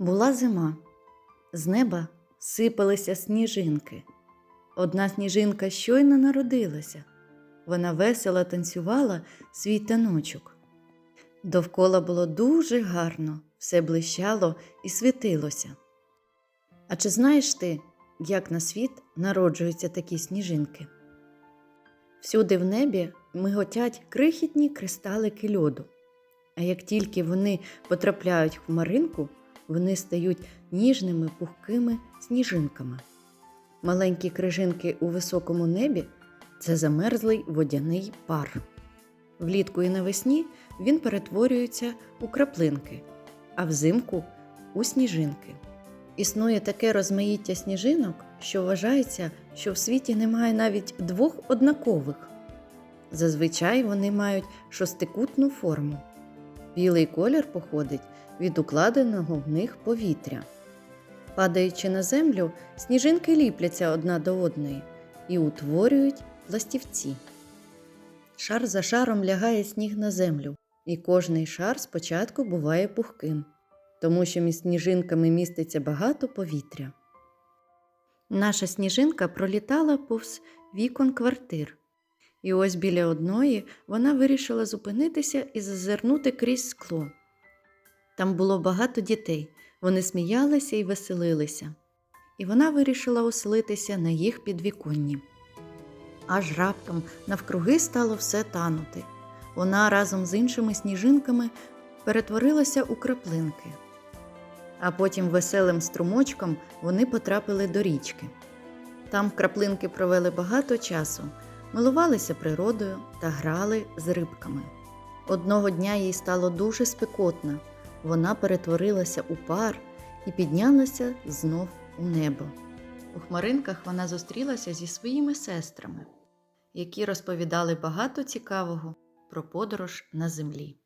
Була зима. З неба сипалися сніжинки. Одна сніжинка щойно народилася. Вона весело танцювала свій таночок. Довкола було дуже гарно, все блищало і світилося. А чи знаєш ти, як на світ народжуються такі сніжинки? Всюди в небі миготять крихітні кристалики льоду. А як тільки вони потрапляють в хмаринку, вони стають ніжними пухкими сніжинками. Маленькі крижинки у високому небі це замерзлий водяний пар. Влітку і навесні він перетворюється у краплинки, а взимку у сніжинки. Існує таке розмаїття сніжинок, що вважається, що в світі немає навіть двох однакових. Зазвичай вони мають шостикутну форму. Білий колір походить від укладеного в них повітря. Падаючи на землю, сніжинки ліпляться одна до одної і утворюють пластівці. Шар за шаром лягає сніг на землю, і кожний шар спочатку буває пухким, тому що між сніжинками міститься багато повітря. Наша сніжинка пролітала повз вікон квартир. І ось біля одної вона вирішила зупинитися і зазирнути крізь скло. Там було багато дітей, вони сміялися і веселилися, і вона вирішила оселитися на їх підвіконні. Аж раптом навкруги стало все танути. Вона разом з іншими сніжинками перетворилася у краплинки. А потім веселим струмочком вони потрапили до річки. Там краплинки провели багато часу, милувалися природою та грали з рибками. Одного дня їй стало дуже спекотно. Вона перетворилася у пар і піднялася знов у небо. У хмаринках вона зустрілася зі своїми сестрами, які розповідали багато цікавого про подорож на землі.